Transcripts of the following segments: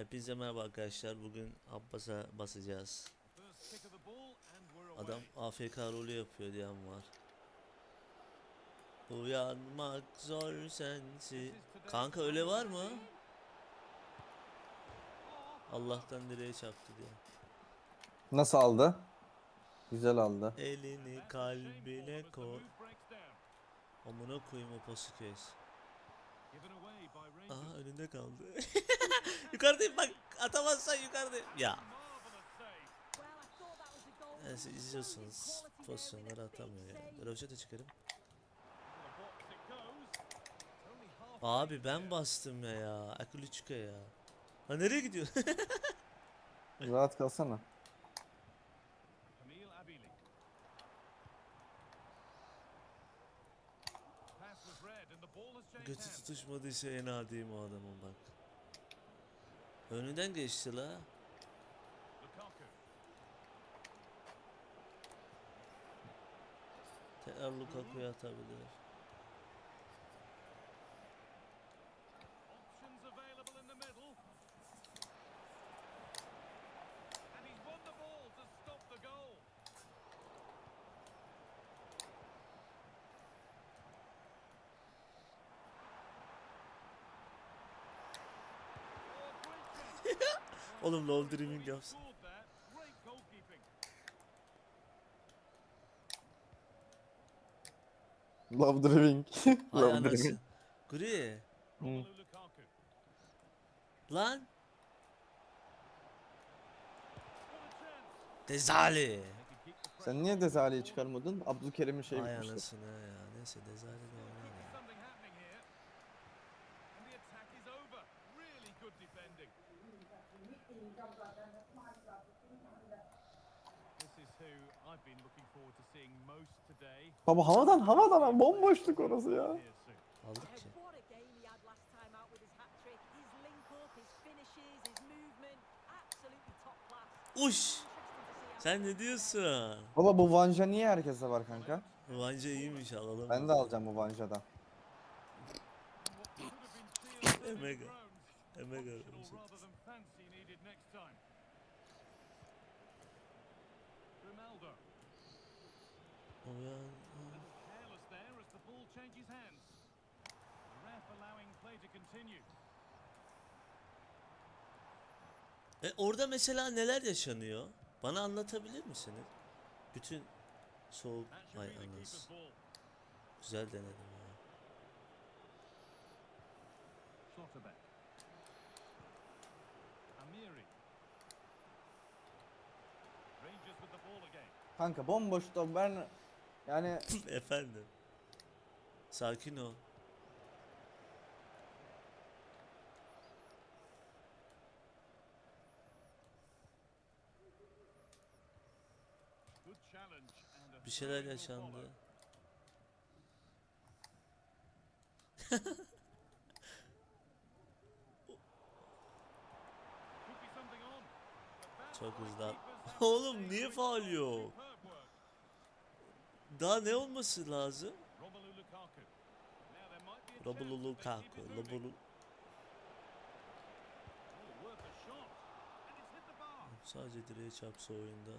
Hepinize merhaba arkadaşlar. Bugün Abbas'a basacağız. Adam AFK rolü yapıyor diyen var. Uyanmak zor sensi. Kanka öyle var mı? Allah'tan direğe çarptı diye. Nasıl aldı? Güzel aldı. Elini kalbine koy. Amına koyayım o pası kes. Aha önünde kaldı. yukarıdayım bak atamazsan yukarıdayım. Ya neyse izliyorsunuz pozisyonları atamıyor ya. Röveşata çıkarım. Abi ben bastım ya ya. Akuluçka ya. Ha nereye gidiyor? Rahat kalsana. Götü tutuşmadıysa en adiyim o adamın bak. Önünden geçti la. Tekrar Lukaku'ya atabilir. Options available in the middle. And he's won the ball to stop the goal. Oh, brilliant. Oğlum low dreaming yapsın. Love driving. Hay Love anası. driving. Gri. Lan. Dezali. Sen niye Dezali'yi çıkarmadın? Abdülkerim'in şeyi Hay bitmişti. anasını ya. Neyse Dezali de his finishes, his movement, absolutely top class. Uş. Sen ne diyorsun? Baba bu Vanja niye herkeste var kanka? Vanca iyiymiş alalım. Ben de alacağım bu Vanja'dan. Emega. Emega. Next time. Ronaldo. Uyan. Little careless there as the ball changes hands. The ref allowing play to continue. E orada mesela neler yaşanıyor? Bana anlatabilir misiniz? Bütün soğuk ay ball. Güzel denedim ya. Schlotterbeck. Kanka bomboşta ben yani Efendim. Sakin ol. Bir şeyler yaşandı. Çok hızlı. Oğlum niye faul yok? Daha ne olması lazım? Romelu Lukaku. Bar. Sadece direğe çarpsa oyunda.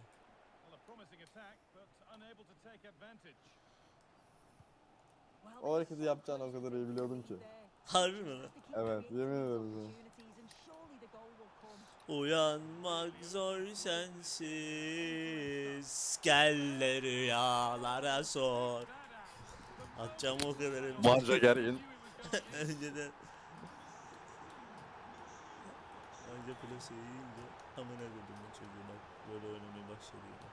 O hareketi yapacağını o kadar iyi biliyordum ki. Harbi mi Evet, yemin ederim. Uyanmak zor sensiz Gel rüyalara sor Atacağım o kadar hep. Vanja gerin. Önceden Anca plase yiyince Amına koydum bu çocuğu bak Böyle oynamaya başladı yine.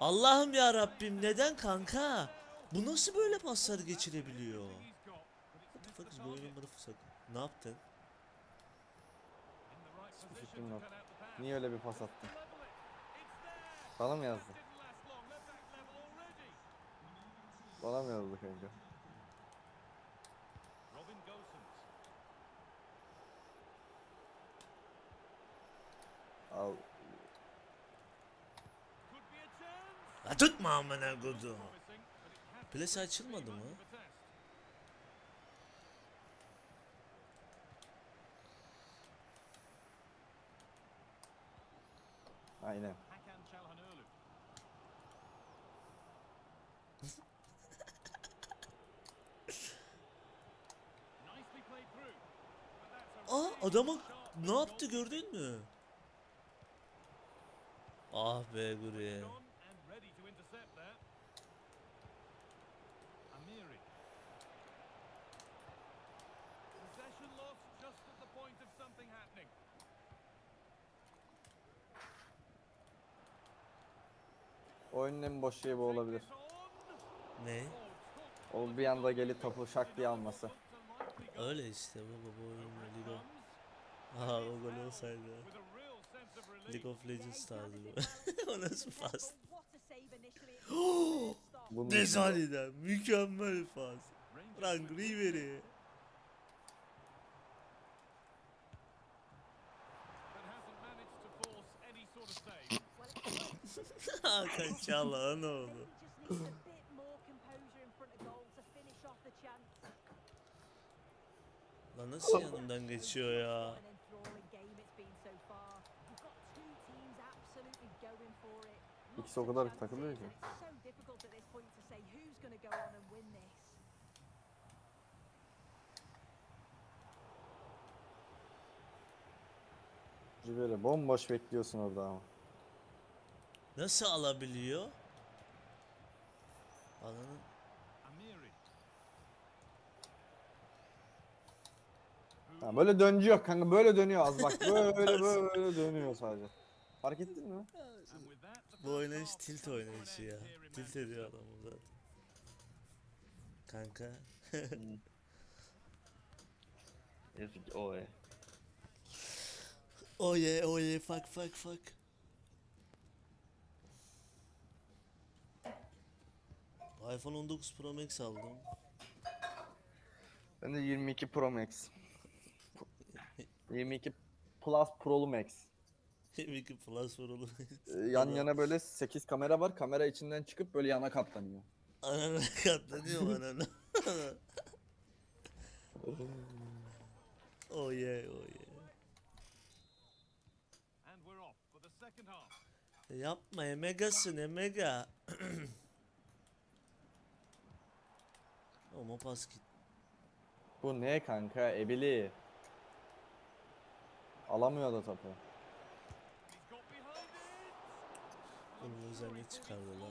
Allah'ım ya Rabbim neden kanka? Bu nasıl böyle paslar geçirebiliyor? What the fuck is target. on motherfucker? Ne yaptın? Hiçbir fikrim yok. Niye öyle bir pas attın? Bana mı yazdı? Bana mı yazdı kanka? Al. Could be a chance. Ya tutma amına hasn't Plase açılmadı mı? of a test. Aynen. Hakan Çalhanoğlu. Nicely played through. But that's a Aa shot. ne yaptı gördün mü? Ah be Guri. Oyunun en boş şeyi bu olabilir. Ne? O bir anda gelip topu şak diye alması. Öyle işte baba bu oyun. Comes Aha o gol olsaydı. League of Legends tarzı bu. o nasıl pas? Nezani'den mükemmel pas. Rangers Frank Ribery. Hakan Çalhanoğlu. Chance. Lan nasıl yanımdan geçiyor ya? İkisi o kadar takılıyor ki. Ribery bomboş bekliyorsun orada ama. Nasıl alabiliyor? Alanın. Ha, böyle döncü yok kanka böyle dönüyor az bak böyle böyle dönüyor sadece. Fark ettin mi? Bu oynayış tilt oynayışı ya. Tilt ediyor adamı zaten. Kanka. Yazık o e. Oh yeah, oh yeah, fuck fuck fuck. iPhone 19 Pro Max aldım. Ben de 22 Pro Max. 22 Plus Pro Max. 22 Plus var oğlum. Ee, yan yana böyle 8 kamera var. Kamera içinden çıkıp böyle yana katlanıyor. Anana katlanıyor anana. oh yeah, oh yeah. And we're off for the second half. Yapma emegasın emega. Ama pas git. Bu ne kanka? Ebili. Alamıyor da topu. He's got behind it. Bunu özelliği çıkardı lan.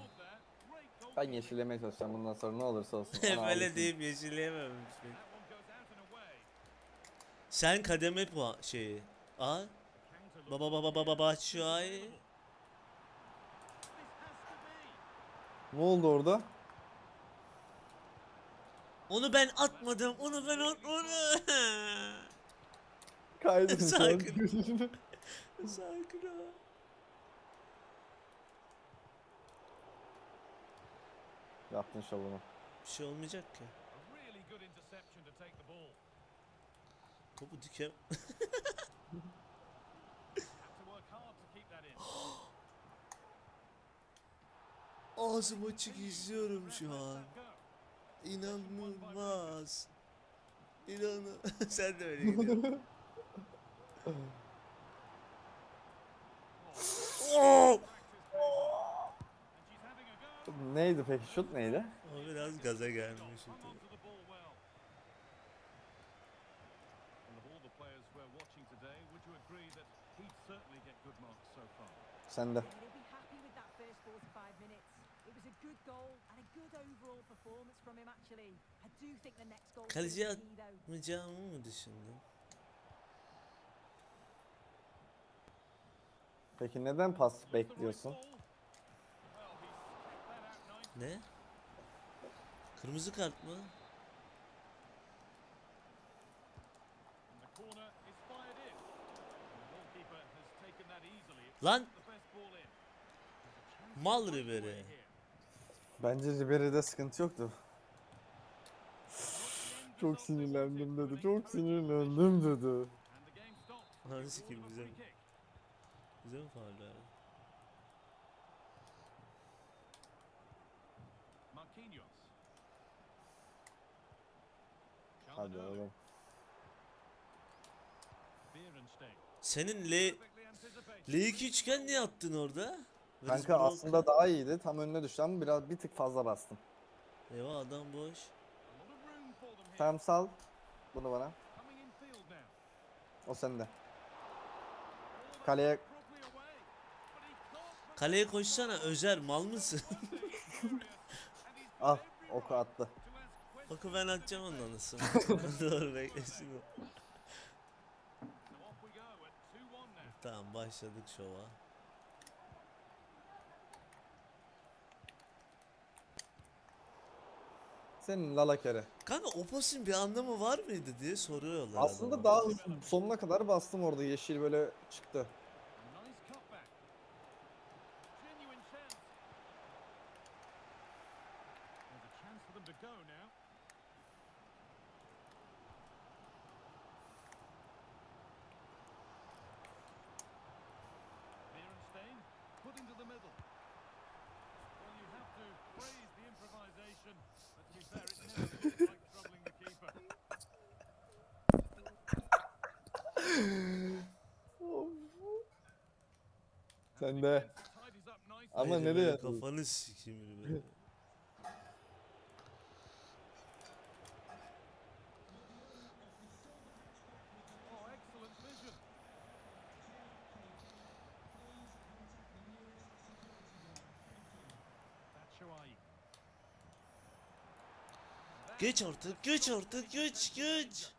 Ben yeşillemeye çalışacağım bundan sonra ne olursa olsun. Hep Ona öyle alışın. deyip yeşilleyememiş beni. Sen kademe puan şeyi. Look. baba baba baba be. Ne oldu orada? Onu ben atmadım. Onu ben atmadım. Kaydın. Sakin ol. Yaptın şovunu. Bir şey olmayacak ki. Topu dikem. Ağzım açık izliyorum şu an. İnanılmaz. İnanın. Sen de öyle gidiyorsun. Neydi peki? Şut neydi? O biraz gaza gelmiş. Sende. Yeah, they'll be happy with that first 45 minutes. It was a good goal and a good overall performance from him actually. I do think the next goal is Kaleciye key though. atmayacağımı mı düşündün? Peki neden pas bekliyorsun? Ne? Kırmızı kart mı? Lan! Mal Ribery. Bence Ribery'de sıkıntı yoktu. Çok sinirlendim dedi. Çok sinirlendim dedi. Reward sikeyim kick. Güzel mi faul verdi? Hadi oğlum. Senin L Perfectly L2 üçgen niye attın orada? Kanka Brock? aslında daha iyiydi. Tam önüne düştü ama biraz bir tık fazla bastım. Eyvah adam boş. Tamam sal. Bunu bana. O sende. Kaleye Kaleye koşsana Özer mal mısın? al. Oku attı. Oku ben atacağım onun anasını. Doğru beklesin o. So off we go at 2-1 now. Tamam başladık şova. Senin lala kere. Kanka o pasın bir anlamı var mıydı diye soruyorlar. Aslında adama. daha hızlı sonuna kadar bastım orada yeşil böyle çıktı. Put into the middle. Well, you have to praise the improvisation. Sen de. Ama Haydi nereye böyle? Kafanı sikeyim böyle. Batshuayi. Geç artık, geç artık, geç, geç.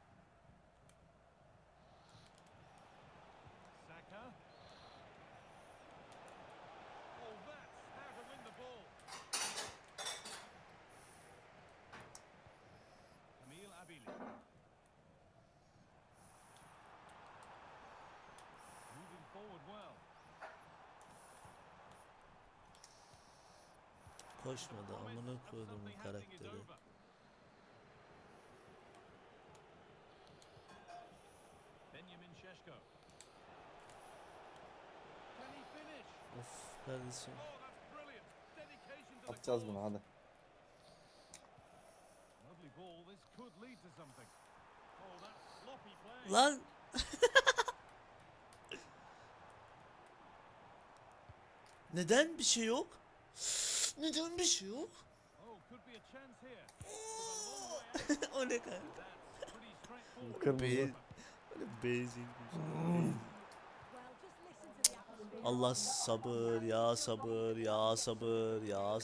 Koşmadı amına koydum karakteri. over. Benjamin Sheshko. Can he finish? Of kardeşim. Oh, that's brilliant. Dedication to the Atacağız cause. bunu hadi. Lovely ball. This could lead to something. Oh, that's sloppy play. Lan Neden bir şey yok? Neden bir şey yok? Oh, could be a chance here. Allah sabır ya sabır ya sabır ya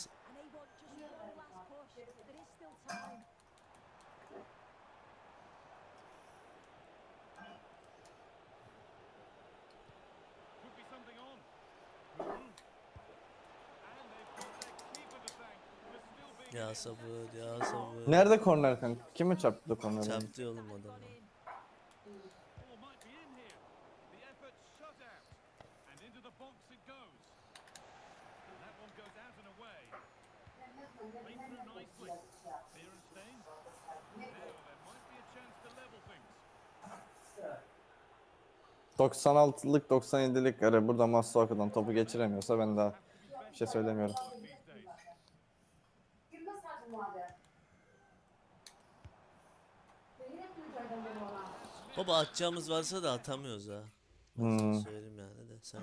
ya sabır ya sabır. Nerede korner kanka? Kime çarptı korner? Çarptı oğlum adamı. 96'lık 97'lik ara burada Masuaku'dan topu geçiremiyorsa ben daha bir şey söylemiyorum. Baba atacağımız varsa da atamıyoruz ha. Hmm. söyleyeyim yani de sen.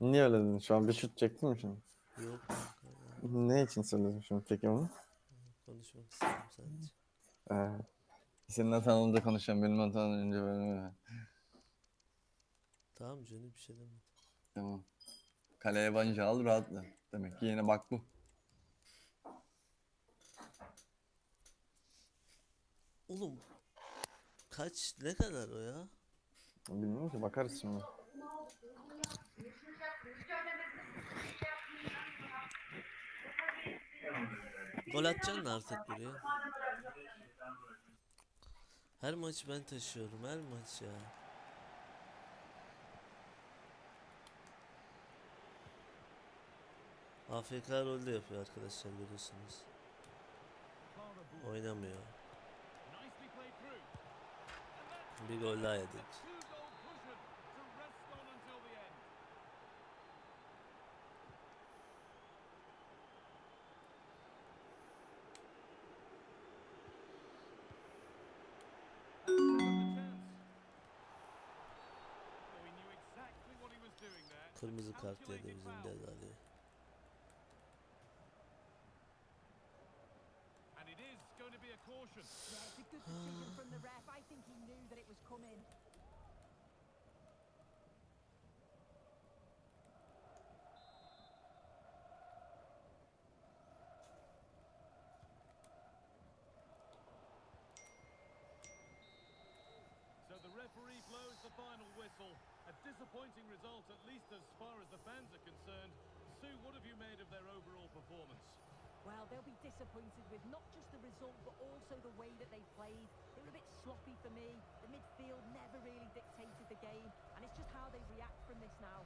Niye öyle dedin? Şu an bir şut çektin mi şimdi? Yok Ne için söyledin şimdi peki onu? konuşmak istedim sadece. Ee, seninle tanınca konuşacağım. Benimle tanınca böyle. Tamam canım bir şey demedim. Tamam. Kaleye banca al rahatla. Demek ki yine bak bu. Oğlum kaç ne kadar o ya? Bilmiyorum ki bakarız şimdi. Gol atacaksın artık buraya. Her maç ben taşıyorum her maç ya. AFK rolde yapıyor arkadaşlar görüyorsunuz. Oynamıyor. Bir gol daha yedik. Kırmızı kart yedi bizim Dezali. And it is going to be a caution. Yeah, it's a good decision from the ref. I think he knew that it was coming. So the referee blows the final whistle. Disappointing result, at least as far as the fans are concerned. Sue, what have you made of their overall performance? Well, they'll be disappointed with not just the result, but also the way that they played. They were a bit sloppy for me. The midfield never really dictated the game, and it's just how they react from this now.